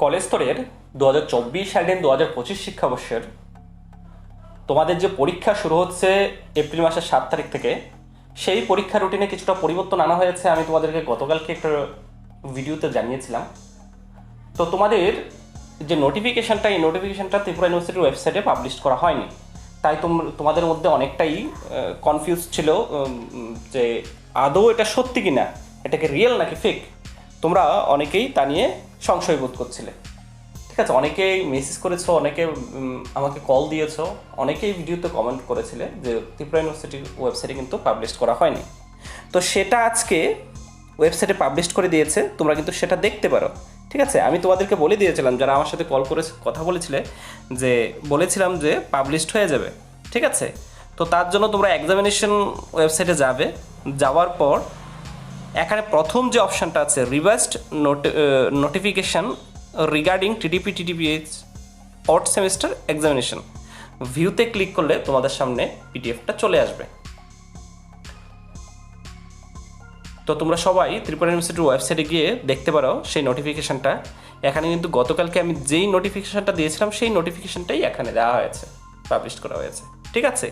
College স্তরের দু হাজার চব্বিশ অ্যান্ড দু হাজার পঁচিশ শিক্ষাবর্ষের তোমাদের যে পরীক্ষা শুরু হচ্ছে এপ্রিল মাসের সাত তারিখ থেকে, সেই পরীক্ষা রুটিনে কিছুটা পরিবর্তন আনা হয়েছে আমি তোমাদেরকে গতকালকে একটা ভিডিওতে জানিয়েছিলাম। তো তোমাদের যে নোটিফিকেশনটা এই নোটিফিকেশনটা ত্রিপুরা ইউনিভার্সিটির ওয়েবসাইটে পাবলিশ করা হয়নি। তাই তোম- তোমাদের মধ্যে অনেকটাই কনফিউজ ছিল যে আদৌ এটা সত্যি কিনা এটাকে রিয়েল নাকি ফেক তোমরা অনেকেই তা নিয়ে সংশয় বোধ করছিলে। ঠিক আছে, অনেকেই মেসেজ করেছ, অনেকে আমাকে কল দিয়েছ, অনেকেই ভিডিওতে কমেন্ট করেছিলে যে ত্রিপুরা ইউনিভার্সিটির ওয়েবসাইটে কিন্তু পাবলিশ করা হয়নি। তো সেটা আজকে ওয়েবসাইটে পাবলিশ করে দিয়েছে, তোমরা কিন্তু সেটা দেখতে পারো। ঠিক আছে, আমি তোমাদেরকে বলে দিয়েছিলাম, যারা আমার সাথে কল করে কথা বলেছিলে, যে বলেছিলাম যে পাবলিশড হয়ে যাবে। ঠিক আছে, তো তার জন্য তোমরা এক্সামিনেশন ওয়েবসাইটে যাবে, যাওয়ার পর এখানে প্রথম যে অপশানটা আছে reversed notification regarding TDP TDPH odd semester examination ভিউতে ক্লিক করলে তোমাদের সামনে পিডিএফটা চলে আসবে। তো তোমরা সবাই ত্রিপুরা ইউনিভার্সিটির ওয়েবসাইটে গিয়ে দেখতে পারো সেই নোটিফিকেশনটা এখানে কিন্তু গতকালকে আমি যেই নোটিফিকেশনটা দিয়েছিলাম, সেই নোটিফিকেশনটাই এখানে দেওয়া হয়েছে পাবলিশ করা হয়েছে। ঠিক আছে?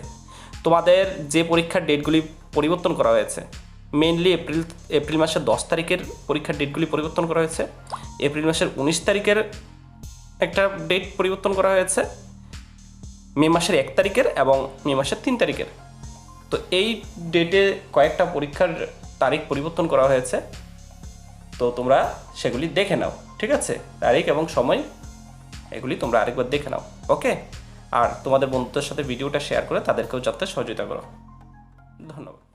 তোমাদের যে পরীক্ষার ডেটগুলি পরিবর্তন করা হয়েছে মেইনলি এপ্রিল এপ্রিল মাসের দশ তারিখের পরীক্ষার ডেটগুলি পরিবর্তন করা হয়েছে। এপ্রিল মাসের উনিশ তারিখের একটা ডেট পরিবর্তন করা হয়েছে। মে মাসের এক তারিখের এবং মে মাসের তিন তারিখের। তো এই ডেটে কয়েকটা পরীক্ষার তারিখ পরিবর্তন করা হয়েছে। তো তোমরা সেগুলি দেখে নাও, ঠিক আছে? তারিখ এবং সময়, এগুলি তোমরা আরেকবার দেখে নাও, ওকে? আর তোমাদের বন্ধুদের সাথে ভিডিওটা শেয়ার করে তাদেরকেও যাতে সহযোগিতা করো। ধন্যবাদ।